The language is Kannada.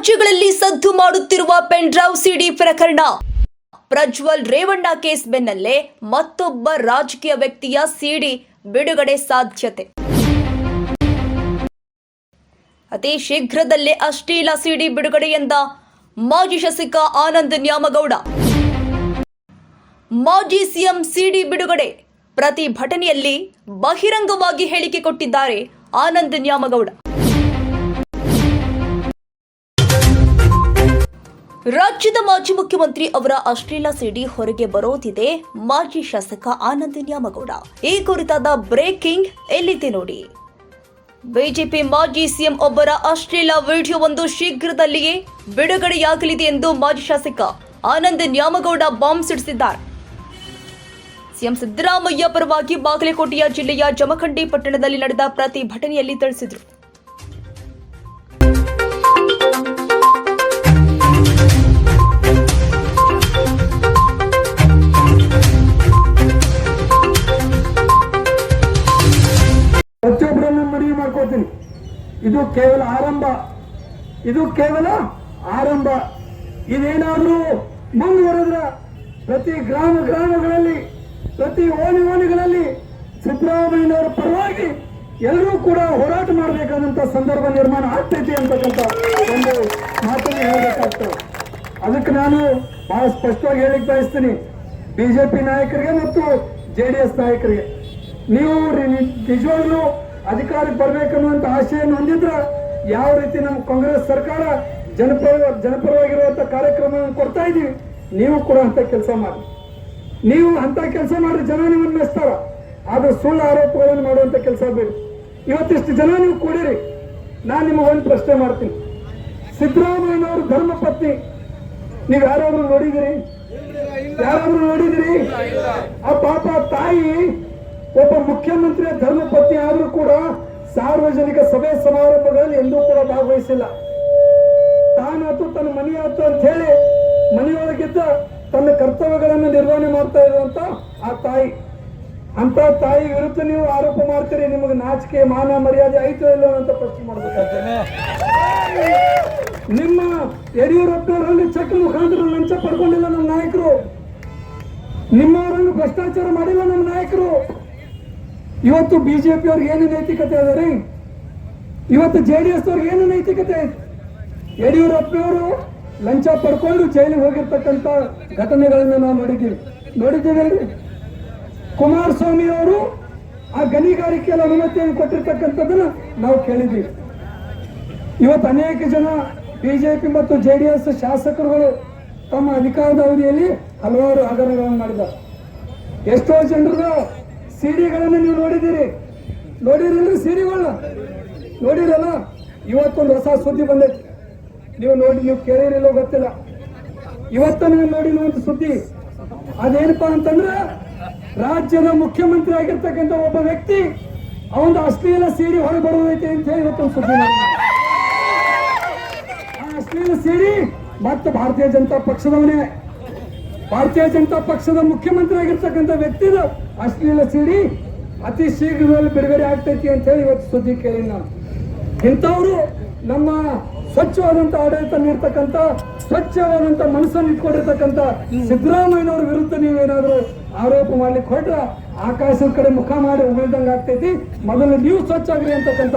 ರಾಜ್ಯಗಳಲ್ಲಿ ಸದ್ದು ಮಾಡುತ್ತಿರುವ ಪೆನ್ಡ್ರೈವ್ ಸಿಡಿ ಪ್ರಕರಣ. ಪ್ರಜ್ವಲ್ ರೇವಣ್ಣ ಕೇಸ್ ಬೆನ್ನಲ್ಲೇ ಮತ್ತೊಬ್ಬ ರಾಜಕೀಯ ವ್ಯಕ್ತಿಯ ಸಿಡಿ ಬಿಡುಗಡೆ ಸಾಧ್ಯತೆ. ಅತಿ ಶೀಘ್ರದಲ್ಲೇ ಅಶ್ಲೀಲ ಸಿಡಿ ಬಿಡುಗಡೆಯೆಂದ ಮಾಜಿ ಶಾಸಕ ಆನಂದ್ ನ್ಯಾಮಗೌಡ. ಮಾಜಿ ಸಿಎಂ ಸಿಡಿ ಬಿಡುಗಡೆ ಪ್ರತಿಭಟನೆಯಲ್ಲಿ ಬಹಿರಂಗವಾಗಿ ಹೇಳಿಕೆ ಕೊಟ್ಟಿದ್ದಾರೆ ಆನಂದ್ ನ್ಯಾಮಗೌಡ. ರಾಜ್ಯದ ಮಾಜಿ ಮುಖ್ಯಮಂತ್ರಿ ಅವರ ಅಶ್ಲೀಲ ಸಿಡಿ ಹೊರಗೆ ಬರೋದಿದೆ. ಮಾಜಿ ಶಾಸಕ ಆನಂದ್ ನ್ಯಾಮಗೌಡ ಈ ಕುರಿತಾದ ಬ್ರೇಕಿಂಗ್ ಎಲ್ಲಿದೆ ನೋಡಿ. ಬಿಜೆಪಿ ಮಾಜಿ ಸಿಎಂ ಒಬ್ಬರ ಅಶ್ಲೀಲ ವಿಡಿಯೋವೊಂದು ಶೀಘ್ರದಲ್ಲಿಯೇ ಬಿಡುಗಡೆಯಾಗಲಿದೆ ಎಂದು ಮಾಜಿ ಶಾಸಕ ಆನಂದ್ ನ್ಯಾಮಗೌಡ ಬಾಂಬ್ ಸಿಡಿಸಿದ್ದಾರೆ. ಸಿಎಂ ಸಿದ್ದರಾಮಯ್ಯ ಪರವಾಗಿ ಬಾಗಲಕೋಟೆಯ ಜಿಲ್ಲೆಯ ಜಮಖಂಡಿ ಪಟ್ಟಣದಲ್ಲಿ ನಡೆದ ಪ್ರತಿಭಟನೆಯಲ್ಲಿ ತಿಳಿಸಿದರು. ಇದು ಕೇವಲ ಆರಂಭ. ಇದು ಕೇವಲ ಆರಂಭ. ಇದೇನಾದರೂ ಮುಂದುವರೆದ್ರ ಪ್ರತಿ ಗ್ರಾಮ ಗ್ರಾಮಗಳಲ್ಲಿ, ಪ್ರತಿ ಓಣಿ ಓಣಿಗಳಲ್ಲಿ ಸಿದ್ದರಾಮಯ್ಯನವರ ಪರವಾಗಿ ಎಲ್ಲರೂ ಕೂಡ ಹೋರಾಟ ಮಾಡಬೇಕಾದಂತ ಸಂದರ್ಭ ನಿರ್ಮಾಣ ಆಗ್ತೈತಿ ಅಂತಕ್ಕಂಥ ಒಂದು ಮಾತನ್ನು ಹೇಳಬೇಕಾಗ್ತದೆ. ಅದಕ್ಕೆ ನಾನು ಬಹಳ ಸ್ಪಷ್ಟವಾಗಿ ಹೇಳಿಕ್ ಬಯಸ್ತೀನಿ. ಬಿಜೆಪಿ ನಾಯಕರಿಗೆ ಮತ್ತು ಜೆ ಡಿ ಎಸ್ ನಾಯಕರಿಗೆ. ನೀವು ನಿಜವಾಗ್ಲೂ ಅಧಿಕಾರಕ್ಕೆ ಬರ್ಬೇಕನ್ನುವಂತ ಆಶೆಯನ್ನು ಹೊಂದಿದ್ರ ಯಾವ ರೀತಿ ನಮ್ಮ ಕಾಂಗ್ರೆಸ್ ಸರ್ಕಾರ ಜನಪರ ಜನಪರವಾಗಿರುವಂತ ಕಾರ್ಯಕ್ರಮವನ್ನು ಕೊಡ್ತಾ ಇದೀವಿ ನೀವು ಕೂಡ ಅಂತ ಕೆಲಸ ಮಾಡಿ. ನೀವು ಅಂತ ಕೆಲಸ ಮಾಡಿ ಜನ ನಿಮ್ಮನ್ನ ಮೆಚ್ತಾರ ಆದ್ರೆ ಸುಳ್ಳು ಆರೋಪಗಳನ್ನು ಮಾಡುವಂತ ಕೆಲಸ ಬೇಡಿ. ಇವತ್ತಿಷ್ಟು ಜನ ನೀವು ಕೂಡಿರಿ. ನಾನು ನಿಮಗೆ ಒಂದು ಪ್ರಶ್ನೆ ಮಾಡ್ತೀನಿ. ಸಿದ್ದರಾಮಯ್ಯನವರು ಧರ್ಮ ಪತ್ನಿ. ನೀವು ಯಾರಾದ್ರೂ ನೋಡಿದಿರಿ? ಯಾರಾದ್ರೂ ನೋಡಿದಿರಿ? ಆ ಪಾಪ ತಾಯಿ ಆದರೂ ಪತ್ನಿ ಆದ್ರೂ ಕೂಡ ಸಾರ್ವಜನಿಕ ಸಭೆ ಸಮಾರಂಭಗಳಲ್ಲಿ ಎಂದೂ ಕೂಡ ಭಾಗವಹಿಸಿಲ್ಲ. ತಾನಾತು ತನ್ನ ಮನೆಯಾತು ಅಂತ ಹೇಳಿ ಮನೆಯೊಳಗಿದ್ದ ತನ್ನ ಕರ್ತವ್ಯಗಳನ್ನು ನಿರ್ವಹಣೆ ಮಾಡ್ತಾ ಇರುವಂತ ಆ ತಾಯಿ. ಅಂತ ತಾಯಿ ವಿರುದ್ಧ ನೀವು ಆರೋಪ ಮಾಡ್ತೀರಿ, ನಿಮಗೆ ನಾಚಿಕೆ, ಮಾನ, ಮರ್ಯಾದೆ ಆಯ್ತು ಇಲ್ಲೋ ಅಂತ ಪ್ರಶ್ನೆ ಮಾಡಬೇಕಾಗ್ತದೆ. ನಿಮ್ಮ ಯಡಿಯೂರಪ್ಪನವರಲ್ಲಿ ಚೆಕ್ ಮುಖಾಂತರ ಲಂಚ ಪಡ್ಕೊಂಡಿಲ್ಲ ನಮ್ಮ ನಾಯಕರು. ನಿಮ್ಮವರನ್ನು ಭ್ರಷ್ಟಾಚಾರ ಮಾಡಿಲ್ಲ ನಮ್ಮ ನಾಯಕರು. ಇವತ್ತು ಬಿಜೆಪಿ ಅವ್ರಿಗೆ ಏನು ನೈತಿಕತೆ ಅದ ರೀ ಇವತ್ತು ಜೆ ಡಿ ಎಸ್ ಅವ್ರಿಗೆ ಏನು ನೈತಿಕತೆ? ಯಡಿಯೂರಪ್ಪನವರು ಲಂಚ ಪಡ್ಕೊಂಡು ಜೈಲಿಗೆ ಹೋಗಿರ್ತಕ್ಕಂಥ ಘಟನೆಗಳನ್ನು ನಾವು ನೋಡಿದ್ದೀವಿ. ನೋಡಿದ್ದೀವಲ್ರಿ ಕುಮಾರಸ್ವಾಮಿ ಅವರು ಆ ಗಣಿಗಾರಿಕೆಯಲ್ಲಿ ಅನುಮತಿಯನ್ನು ಕೊಟ್ಟಿರ್ತಕ್ಕಂಥದ್ದನ್ನ ನಾವು ಕೇಳಿದ್ದೀವಿ. ಇವತ್ತು ಅನೇಕ ಜನ ಬಿಜೆಪಿ ಮತ್ತು ಜೆ ಡಿ ಎಸ್ ಶಾಸಕರುಗಳು ತಮ್ಮ ಅಧಿಕಾರದ ಅವಧಿಯಲ್ಲಿ ಹಲವಾರು ಹಗರಣಗಳನ್ನು ಮಾಡಿದ್ದಾರೆ. ಎಷ್ಟೋ ಜನರು ಸಿಡಿಗಳನ್ನು ನೀವು ನೋಡಿದ್ದೀರಿ. ನೋಡಿರಿಲ್ರಿ ಸಿಡಿಗಳನ್ನ ನೋಡಿರಲ್ಲ? ಇವತ್ತೊಂದು ಹೊಸ ಸುದ್ದಿ ಬಂದೈತಿ. ನೀವು ನೋಡಿ, ನೀವು ಕೇಳಿರಿಲ್ಲೋ ಗೊತ್ತಿಲ್ಲ. ಇವತ್ತ ನೀವು ಒಂದು ಸುದ್ದಿ ಅದೇನಪ್ಪಾ ಅಂತಂದ್ರೆ, ರಾಜ್ಯದ ಮುಖ್ಯಮಂತ್ರಿ ಆಗಿರ್ತಕ್ಕಂಥ ಒಬ್ಬ ವ್ಯಕ್ತಿ, ಅವನ ಅಶ್ಲೀಲ ಸಿಡಿ ಹೊರಗೆ ಬರುವುದೈತೆ ಅಂತ ಹೇಳಿ ಇವತ್ತೊಂದು ಸುದ್ದಿ. ಆ ಅಶ್ಲೀಲ ಸೀರಿ ಮತ್ತೆ ಭಾರತೀಯ ಜನತಾ ಪಕ್ಷದವನೇ. ಭಾರತೀಯ ಜನತಾ ಪಕ್ಷದ ಮುಖ್ಯಮಂತ್ರಿ ಆಗಿರ್ತಕ್ಕಂಥ ವ್ಯಕ್ತಿದ ಅಶ್ಲೀಲ ಸಿಡಿ ಅತಿ ಶೀಘ್ರದಲ್ಲಿ ಬಿಡುಗಡೆ ಆಗ್ತೈತಿ ಅಂತ ಹೇಳಿ ಇವತ್ತು ಸುದ್ದಿ ಕೇಳಿ ನಾವು ಇಂಥವ್ರು ನಮ್ಮ ಸ್ವಚ್ಛವಾದಂತ ಆಡಳಿತ ನೀಡ್ತಕ್ಕಂಥ ಸ್ವಚ್ಛವಾದಂತ ಮನಸ್ಸನ್ನು ಇಟ್ಕೊಂಡಿರ್ತಕ್ಕಂಥ ಸಿದ್ದರಾಮಯ್ಯನವ್ರ ವಿರುದ್ಧ ನೀವೇನಾದ್ರೂ ಆರೋಪ ಮಾಡ್ಲಿಕ್ಕೆ ಹೊರಟ್ರ, ಆಕಾಶದ ಕಡೆ ಮುಖ ಮಾಡಿ ಉಳಿದಂಗೆ ಆಗ್ತೈತಿ ಮೊದಲು ನೀವು ಸ್ವಚ್ಛ ಆಗ್ರಿ ಅಂತಕ್ಕಂಥ